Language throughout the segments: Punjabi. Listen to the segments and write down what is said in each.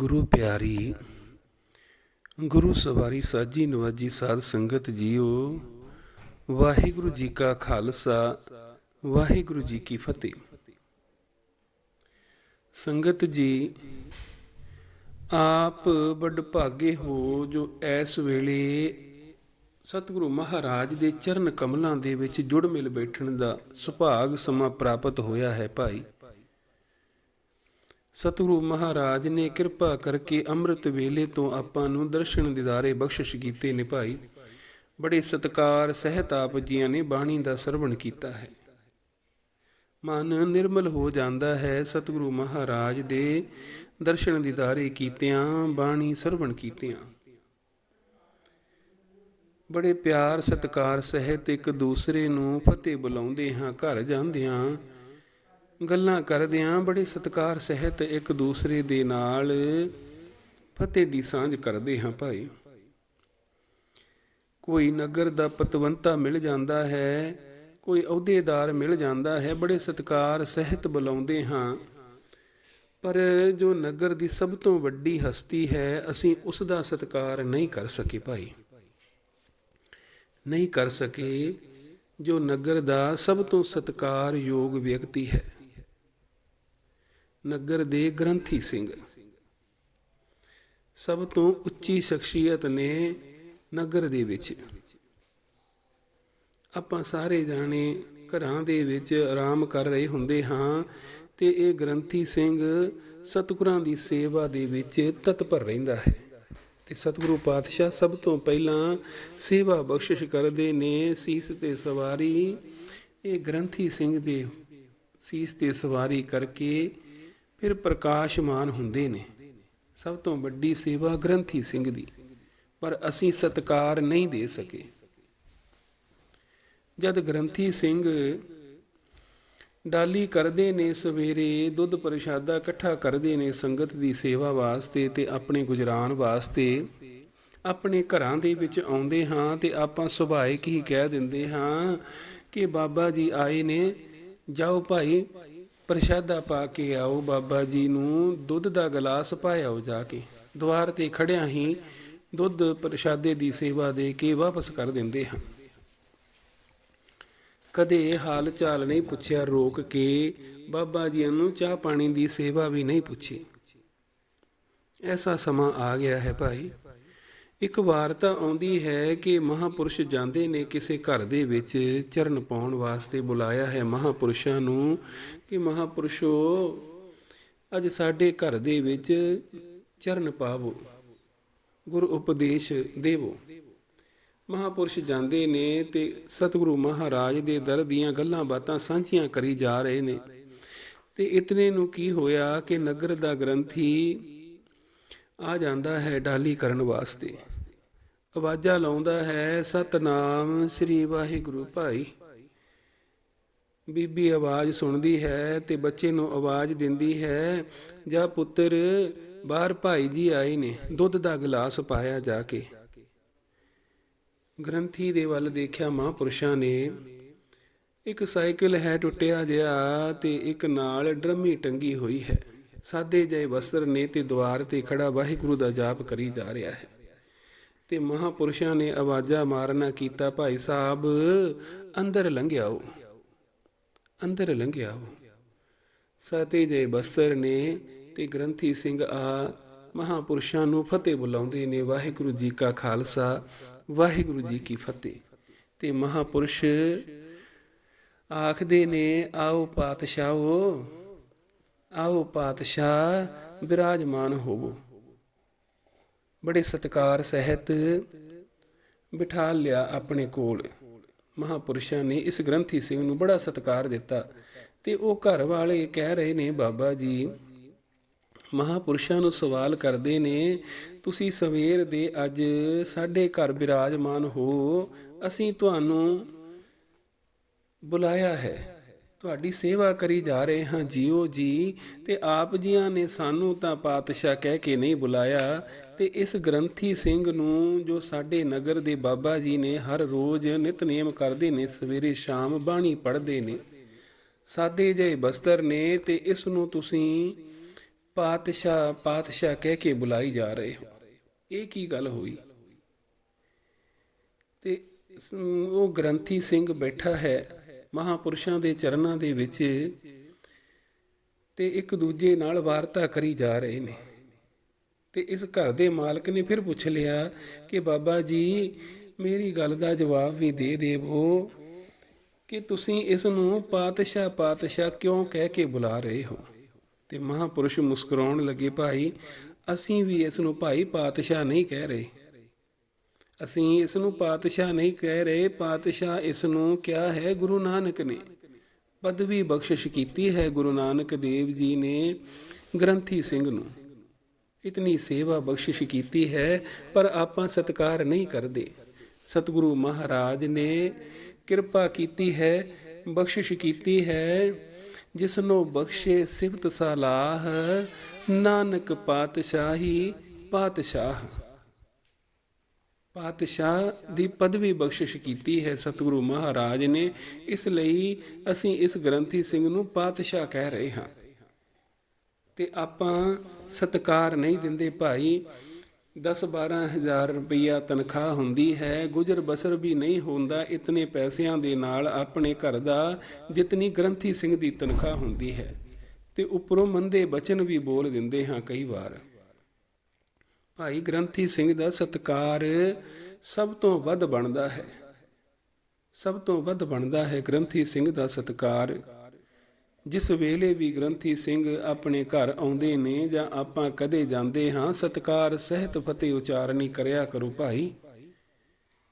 ਗੁਰੂ ਪਿਆਰੀ, ਗੁਰੂ ਸਵਾਰੀ ਸਾਜੀ ਨਵਾਜੀ ਸਾਧ ਸੰਗਤ ਜੀਓ, ਵਾਹਿਗੁਰੂ ਜੀ ਕਾ ਖਾਲਸਾ, ਵਾਹਿਗੁਰੂ ਜੀ ਕੀ ਫਤਿਹ। ਸੰਗਤ ਜੀ, ਆਪ ਵੱਡ ਭਾਗੇ ਹੋ ਜੋ ਇਸ ਵੇਲੇ ਸਤਿਗੁਰੂ ਮਹਾਰਾਜ ਦੇ ਚਰਨ ਕਮਲਾਂ ਦੇ ਵਿੱਚ ਜੁੜ ਮਿਲ ਬੈਠਣ ਦਾ ਸੁਭਾਗ ਸਮਾਂ ਪ੍ਰਾਪਤ ਹੋਇਆ ਹੈ ਭਾਈ। ਸਤਿਗੁਰੂ ਮਹਾਰਾਜ ਨੇ ਕਿਰਪਾ ਕਰਕੇ ਅੰਮ੍ਰਿਤ ਵੇਲੇ ਤੋਂ ਆਪਾਂ ਨੂੰ ਦਰਸ਼ਨ ਦਿਦਾਰੇ ਬਖਸ਼ਿਸ਼ ਕੀਤੇ ਨੇ ਭਾਈ। ਬੜੇ ਸਤਕਾਰ ਸਹਿਤ ਆਪ ਜੀਆਂ ਨੇ ਬਾਣੀ ਦਾ ਸਰਵਣ ਕੀਤਾ ਹੈ। ਮਨ ਨਿਰਮਲ ਹੋ ਜਾਂਦਾ ਹੈ ਸਤਿਗੁਰੂ ਮਹਾਰਾਜ ਦੇ ਦਰਸ਼ਨ ਦਿਦਾਰੇ ਕੀਤਿਆਂ, ਬਾਣੀ ਸਰਵਣ ਕੀਤਿਆਂ। ਬੜੇ ਪਿਆਰ ਸਤਕਾਰ ਸਹਿਤ ਇੱਕ ਦੂਸਰੇ ਨੂੰ ਫਤਿਹ ਬੁਲਾਉਂਦੇ ਹਾਂ, ਘਰ ਜਾਂਦਿਆਂ ਗੱਲਾਂ ਕਰਦਿਆਂ ਬੜੇ ਸਤਕਾਰ, ਸਹਿਤ ਇੱਕ ਦੂਸਰੇ ਦੇ ਨਾਲ ਫਤਿਹ ਦੀ ਸਾਂਝ ਕਰਦੇ ਹਾਂ ਭਾਈ। ਕੋਈ ਨਗਰ ਦਾ ਪਤਵੰਤਾ ਮਿਲ ਜਾਂਦਾ ਹੈ, ਕੋਈ ਅਹੁਦੇਦਾਰ ਮਿਲ ਜਾਂਦਾ ਹੈ, ਬੜੇ ਸਤਕਾਰ, ਸਹਿਤ ਬੁਲਾਉਂਦੇ ਹਾਂ। ਪਰ ਜੋ ਨਗਰ ਦੀ ਸਭ ਤੋਂ ਵੱਡੀ ਹਸਤੀ ਹੈ, ਅਸੀਂ ਉਸ ਦਾ ਸਤਕਾਰ ਨਹੀਂ ਕਰ ਸਕੇ ਭਾਈ। ਨਹੀਂ ਕਰ ਸਕੇ ਜੋ ਨਗਰ ਦਾ ਸਭ ਤੋਂ ਸਤਕਾਰਯੋਗ ਵਿਅਕਤੀ ਹੈ। ਨਗਰ ਦੇ ਗ੍ਰੰਥੀ ਸਿੰਘ। ਸਭ ਤੋਂ ਉੱਚੀ ਸ਼ਖਸੀਅਤ ਨੇ ਨਗਰ ਦੇ ਵਿੱਚ। ਆਪਾਂ ਸਾਰੇ ਜਾਣੇ ਘਰਾਂ ਦੇ ਵਿੱਚ ਆਰਾਮ ਕਰ ਰਹੇ ਹੁੰਦੇ ਹਾਂ ਤੇ ਇਹ ਗ੍ਰੰਥੀ ਸਿੰਘ ਸਤਿਗੁਰਾਂ ਦੀ ਸੇਵਾ ਦੇ ਵਿੱਚ ਤਤਪਰ ਰਹਿੰਦਾ ਹੈ। ਤੇ ਸਤਿਗੁਰੂ ਪਾਤਸ਼ਾਹ ਸਭ ਤੋਂ ਪਹਿਲਾਂ ਸੇਵਾ ਬਖਸ਼ਿਸ਼ ਕਰਦੇ ਨੇ ਸੀਸ ਤੇ ਸਵਾਰੀ। ਇਹ ਗ੍ਰੰਥੀ ਸਿੰਘ ਦੇ ਸੀਸ ਤੇ ਸਵਾਰੀ ਕਰਕੇ ਫਿਰ ਪ੍ਰਕਾਸ਼ਮਾਨ ਹੁੰਦੇ ਨੇ। ਸਭ ਤੋਂ ਵੱਡੀ ਸੇਵਾ ਗ੍ਰੰਥੀ ਸਿੰਘ ਦੀ, ਪਰ ਅਸੀਂ ਸਤਕਾਰ ਨਹੀਂ ਦੇ ਸਕੇ। ਜਦ ਗ੍ਰੰਥੀ ਸਿੰਘ ਡਾਲੀ ਕਰਦੇ ਨੇ ਸਵੇਰੇ, ਦੁੱਧ ਪ੍ਰਸ਼ਾਦਾ ਇਕੱਠਾ ਕਰਦੇ ਨੇ ਸੰਗਤ ਦੀ ਸੇਵਾ ਵਾਸਤੇ ਤੇ ਆਪਣੇ ਗੁਜਰਾਨ ਵਾਸਤੇ, ਆਪਣੇ ਘਰਾਂ ਦੇ ਵਿੱਚ ਆਉਂਦੇ ਹਾਂ ਤੇ ਆਪਾਂ ਸੁਭਾਇਕ ਹੀ ਕਹਿ ਦਿੰਦੇ ਹਾਂ ਕਿ ਬਾਬਾ ਜੀ ਆਏ ਨੇ, ਜਾਓ ਭਾਈ ਪ੍ਰਸ਼ਾਦਾ ਪਾ ਕੇ ਆਓ ਬਾਬਾ ਜੀ ਨੂੰ, ਦੁੱਧ ਦਾ ਗਲਾਸ ਪਾਇਓ ਜਾ ਕੇ। ਦੁਆਰ ਤੇ ਖੜਿਆਂ ਹੀ ਦੁੱਧ ਪ੍ਰਸ਼ਾਦੇ ਦੀ ਸੇਵਾ ਦੇ ਕੇ ਵਾਪਸ ਕਰ ਦਿੰਦੇ ਹਨ। ਕਦੇ ਹਾਲ ਚਾਲ ਨਹੀਂ ਪੁੱਛਿਆ, ਰੋਕ ਕੇ ਬਾਬਾ ਜੀ ਨੂੰ ਚਾਹ ਪਾਣੀ ਦੀ ਸੇਵਾ ਵੀ ਨਹੀਂ ਪੁੱਛੀ। ਐਸਾ ਸਮਾਂ ਆ ਗਿਆ ਹੈ ਭਾਈ। ਇੱਕ ਵਾਰਤਾ ਆਉਂਦੀ ਹੈ ਕਿ ਮਹਾਪੁਰਸ਼ ਜਾਂਦੇ ਨੇ ਕਿਸੇ ਘਰ ਦੇ ਵਿੱਚ ਚਰਨ ਪਾਉਣ ਵਾਸਤੇ ਬੁਲਾਇਆ ਹੈ ਮਹਾਪੁਰਸ਼ਾਂ ਨੂੰ ਕਿ ਮਹਾਪੁਰਸ਼ੋ, ਅੱਜ ਸਾਡੇ ਘਰ ਦੇ ਵਿੱਚ ਚਰਨ ਪਾਵੋ, ਗੁਰੂ ਉਪਦੇਸ਼ ਦੇਵੋ। ਮਹਾਪੁਰਸ਼ ਜਾਂਦੇ ਨੇ ਤੇ ਸਤਿਗੁਰੂ ਮਹਾਰਾਜ ਦੇ ਦਰ ਦੀਆਂ ਗੱਲਾਂ ਬਾਤਾਂ ਸਾਂਝੀਆਂ ਕਰੀ ਜਾ ਰਹੇ ਨੇ। ਤੇ ਇਤਨੇ ਨੂੰ ਕੀ ਹੋਇਆ ਕਿ ਨਗਰ ਦਾ ਗ੍ਰੰਥੀ ਆ ਜਾਂਦਾ ਹੈ ਡਾਲੀ ਕਰਨ ਵਾਸਤੇ। ਆਵਾਜ਼ਾਂ ਲਾਉਂਦਾ ਹੈ, ਸਤਨਾਮ ਸ੍ਰੀ ਵਾਹਿਗੁਰੂ ਭਾਈ। ਬੀਬੀ ਆਵਾਜ਼ ਸੁਣਦੀ ਹੈ ਤੇ ਬੱਚੇ ਨੂੰ ਆਵਾਜ਼ ਦਿੰਦੀ ਹੈ, ਜਾਂ ਪੁੱਤਰ, ਬਾਹਰ ਭਾਈ ਜੀ ਆਏ ਨੇ, ਦੁੱਧ ਦਾ ਗਲਾਸ ਪਾਇਆ ਜਾ ਕੇ। ਗ੍ਰੰਥੀ ਦੇ ਵੱਲ ਦੇਖਿਆ ਮਹਾਂਪੁਰਸ਼ਾਂ ਨੇ, ਇੱਕ ਸਾਈਕਲ ਹੈ ਟੁੱਟਿਆ ਜਿਹਾ ਤੇ ਇੱਕ ਨਾਲ ਡਰਮੀ ਟੰਗੀ ਹੋਈ ਹੈ। ਸਾਦੇ ਜੈ ਵਸਤਰ ਨੇ ਤੇ ਦੁਆਰ ਤੇ ਖੜਾ ਵਾਹਿਗੁਰੂ ਦਾ ਜਾਪ ਕਰੀ ਜਾ ਰਿਹਾ ਹੈ। ਤੇ ਮਹਾਪੁਰਸ਼ਾਂ ਨੇ ਆਵਾਜ਼ਾਂ ਮਾਰਨਾ ਕੀਤਾ, ਭਾਈ ਸਾਹਿਬ, ਅੰਦਰ ਲੰਘਿਆਓ ਅੰਦਰ ਲੰਘਿਆਓ। ਸਾਦੇ ਜੈ ਵਸਤਰ ਨੇ ਤੇ ਗ੍ਰੰਥੀ ਸਿੰਘ ਆ ਮਹਾਪੁਰਸ਼ਾਂ ਨੂੰ ਫਤਿਹ ਬੁਲਾਉਂਦੇ ਨੇ, ਵਾਹਿਗੁਰੂ ਜੀ ਕਾ ਖਾਲਸਾ, ਵਾਹਿਗੁਰੂ ਜੀ ਕੀ ਫਤਿਹ। ਤੇ ਮਹਾਪੁਰਸ਼ ਆਖਦੇ ਨੇ, ਆਓ ਪਾਤਸ਼ਾਹੋ ਆਓ ਪਾਤਸ਼ਾਹ ਬਿਰਾਜਮਾਨ ਹੋਵੋ। ਬੜੇ ਸਤਕਾਰ ਸਹਿਤ ਬਿਠਾ ਲਿਆ ਆਪਣੇ ਕੋਲ। ਮਹਾਪੁਰਸ਼ਾਂ ਨੇ ਇਸ ਗ੍ਰੰਥੀ ਸਿੰਘ ਨੂੰ ਬੜਾ ਸਤਕਾਰ ਦਿੱਤਾ ਤੇ ਉਹ ਘਰ ਵਾਲੇ ਕਹਿ ਰਹੇ ਨੇ, ਬਾਬਾ ਜੀ, ਮਹਾਪੁਰਸ਼ਾਂ ਨੂੰ ਸਵਾਲ ਕਰਦੇ ਨੇ, ਤੁਸੀਂ ਸਵੇਰ ਦੇ ਅੱਜ ਸਾਡੇ ਘਰ ਬਿਰਾਜਮਾਨ ਹੋ, ਅਸੀਂ ਤੁਹਾਨੂੰ ਬੁਲਾਇਆ ਹੈ। ਤੁਹਾਡੀ ਸੇਵਾ ਕਰੀ ਜਾ ਰਹੇ ਹਾਂ, ਜੀਓ ਜੀ। ਤੇ ਆਪ ਜੀਆਂ ਨੇ ਸਾਨੂੰ ਤਾਂ ਪਾਤਸ਼ਾਹ ਕਹਿ ਕੇ ਨਹੀਂ ਬੁਲਾਇਆ। ਤੇ ਇਸ ਗ੍ਰੰਥੀ ਸਿੰਘ ਨੂੰ ਜੋ ਸਾਡੇ ਨਗਰ ਦੇ ਬਾਬਾ ਜੀ ਨੇ ਹਰ ਰੋਜ਼ ਨਿਤਨੇਮ ਕਰਦੇ ਨੇ, ਸਵੇਰੇ ਸ਼ਾਮ ਬਾਣੀ ਪੜ੍ਹਦੇ ਨੇ। ਸਾਦੇ ਜਿਹੇ ਬਸਤਰ ਨੇ ਤੇ ਇਸ ਨੂੰ ਤੁਸੀਂ ਪਾਤਸ਼ਾਹ ਪਾਤਸ਼ਾਹ ਕਹਿ ਕੇ ਬੁਲਾਈ ਜਾ ਰਹੇ ਹੋ। ਇਹ ਕੀ ਗੱਲ ਹੋਈ? ਤੇ ਉਹ ਗ੍ਰੰਥੀ ਸਿੰਘ ਬੈਠਾ ਹੈ। ਮਹਾਪੁਰਸ਼ਾਂ ਦੇ ਚਰਨਾਂ ਦੇ ਵਿੱਚ ਤੇ ਇੱਕ ਦੂਜੇ ਨਾਲ ਵਾਰਤਾ ਕਰੀ ਜਾ ਰਹੇ ਨੇ। ਤੇ ਇਸ ਘਰ ਦੇ ਮਾਲਕ ਨੇ ਫਿਰ ਪੁੱਛ ਲਿਆ ਕਿ ਬਾਬਾ ਜੀ, ਮੇਰੀ ਗੱਲ ਦਾ ਜਵਾਬ ਵੀ ਦੇ ਦੇਵੋ ਕਿ ਤੁਸੀਂ ਇਸ ਨੂੰ ਪਾਤਸ਼ਾਹ ਪਾਤਸ਼ਾਹ ਕਿਉਂ ਕਹਿ ਕੇ ਬੁਲਾ ਰਹੇ ਹੋ? ਤੇ ਮਹਾਪੁਰਸ਼ ਮੁਸਕਰਾਉਣ ਲੱਗੇ, ਭਾਈ, ਅਸੀਂ ਵੀ ਇਸ ਨੂੰ ਭਾਈ ਪਾਤਸ਼ਾਹ ਨਹੀਂ ਕਹਿ ਰਹੇ। ਅਸੀਂ ਇਸ ਨੂੰ ਪਾਤਸ਼ਾਹ ਨਹੀਂ ਕਹਿ ਰਹੇ, ਪਾਤਸ਼ਾਹ ਇਸ ਨੂੰ ਕਿਹਾ ਹੈ ਗੁਰੂ ਨਾਨਕ ਨੇ। ਪਦਵੀ ਬਖਸ਼ਿਸ਼ ਕੀਤੀ ਹੈ ਗੁਰੂ ਨਾਨਕ ਦੇਵ ਜੀ ਨੇ ਗ੍ਰੰਥੀ ਸਿੰਘ ਨੂੰ। ਇਤਨੀ ਸੇਵਾ ਬਖਸ਼ਿਸ਼ ਕੀਤੀ ਹੈ, ਪਰ ਆਪਾਂ ਸਤਕਾਰ ਨਹੀਂ ਕਰਦੇ। ਸਤਿਗੁਰੂ ਮਹਾਰਾਜ ਨੇ ਕਿਰਪਾ ਕੀਤੀ ਹੈ, ਬਖਸ਼ਿਸ਼ ਕੀਤੀ ਹੈ ਜਿਸ ਨੂੰ ਬਖਸ਼ੇ ਸਿਫਤ ਸਲਾਹ, ਨਾਨਕ ਪਾਤਸ਼ਾਹੀ ਪਾਤਸ਼ਾਹ। ਪਾਤਸ਼ਾਹ ਦੀ ਪਦਵੀ ਬਖਸ਼ਿਸ਼ ਕੀਤੀ ਹੈ ਸਤਿਗੁਰੂ ਮਹਾਰਾਜ ਨੇ, ਇਸ ਲਈ ਅਸੀਂ ਇਸ ਗ੍ਰੰਥੀ ਸਿੰਘ ਨੂੰ ਪਾਤਸ਼ਾਹ ਕਹਿ ਰਹੇ ਹਾਂ। ਤੇ ਆਪਾਂ ਸਤਕਾਰ ਨਹੀਂ ਦਿੰਦੇ ਭਾਈ। 10 12000 ਰੁਪਈਆ ਤਨਖਾਹ ਹੁੰਦੀ ਹੈ, ਗੁਜ਼ਰ ਬਸਰ ਵੀ ਨਹੀਂ ਹੁੰਦਾ, ਇਤਨੇ ਪੈਸਿਆਂ ਦੇ ਨਾਲ ਆਪਣੇ ਘਰ ਦਾ ਜਿਤਨੀ ਗ੍ਰੰਥੀ ਸਿੰਘ ਦੀ ਤਨਖਾਹ ਹੁੰਦੀ ਹੈ। ਤੇ ਉੱਪਰੋਂ ਮੰਦੇ ਬਚਨ ਵੀ ਬੋਲ ਦਿੰਦੇ ਹਾਂ ਕਈ ਵਾਰ। ਭਾਈ ਗ੍ਰੰਥੀ ਸਿੰਘ ਦਾ ਸਤਕਾਰ ਸਭ ਤੋਂ ਵੱਧ ਬਣਦਾ ਹੈ। ਸਭ ਤੋਂ ਵੱਧ ਬਣਦਾ ਹੈ ਗ੍ਰੰਥੀ ਸਿੰਘ ਦਾ ਸਤਕਾਰ। ਜਿਸ ਵੇਲੇ ਵੀ ਗ੍ਰੰਥੀ ਸਿੰਘ ਆਪਣੇ ਘਰ ਆਉਂਦੇ ਨੇ ਜਾਂ ਆਪਾਂ ਕਦੇ ਜਾਂਦੇ ਹਾਂ, ਸਤਕਾਰ ਸਹਿਤ ਫਤਿਹ ਉਚਾਰਨੀ ਕਰਿਆ ਕਰੋ ਭਾਈ।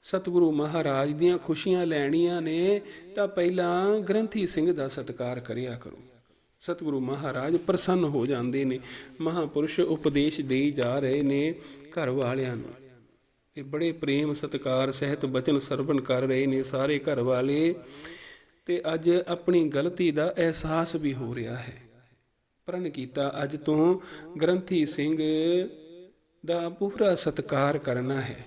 ਸਤਿਗੁਰੂ ਮਹਾਰਾਜ ਦੀਆਂ ਖੁਸ਼ੀਆਂ ਲੈਣੀਆਂ ਨੇ ਤਾਂ ਪਹਿਲਾਂ ਗ੍ਰੰਥੀ ਸਿੰਘ ਦਾ ਸਤਕਾਰ ਕਰਿਆ ਕਰੋ। ਸਤਿਗੁਰੂ ਮਹਾਰਾਜ ਪ੍ਰਸੰਨ ਹੋ ਜਾਂਦੇ ਨੇ। ਮਹਾਪੁਰਸ਼ ਉਪਦੇਸ਼ ਦੇਈ ਜਾ ਰਹੇ ਨੇ ਘਰ ਵਾਲਿਆਂ ਨੂੰ। ਇਹ ਬੜੇ ਪ੍ਰੇਮ ਸਤਕਾਰ, ਸਹਿਤ ਬਚਨ ਸਰਵਣ ਕਰ ਰਹੇ ਨੇ ਸਾਰੇ ਘਰ ਵਾਲੇ। ਤੇ ਅੱਜ ਆਪਣੀ ਗਲਤੀ ਦਾ ਅਹਿਸਾਸ ਵੀ ਹੋ ਰਿਹਾ ਹੈ। ਪ੍ਰਣ ਕੀਤਾ, ਅੱਜ ਤੋਂ ਗ੍ਰੰਥੀ ਸਿੰਘ ਦਾ ਪੂਰਾ ਸਤਕਾਰ ਕਰਨਾ ਹੈ।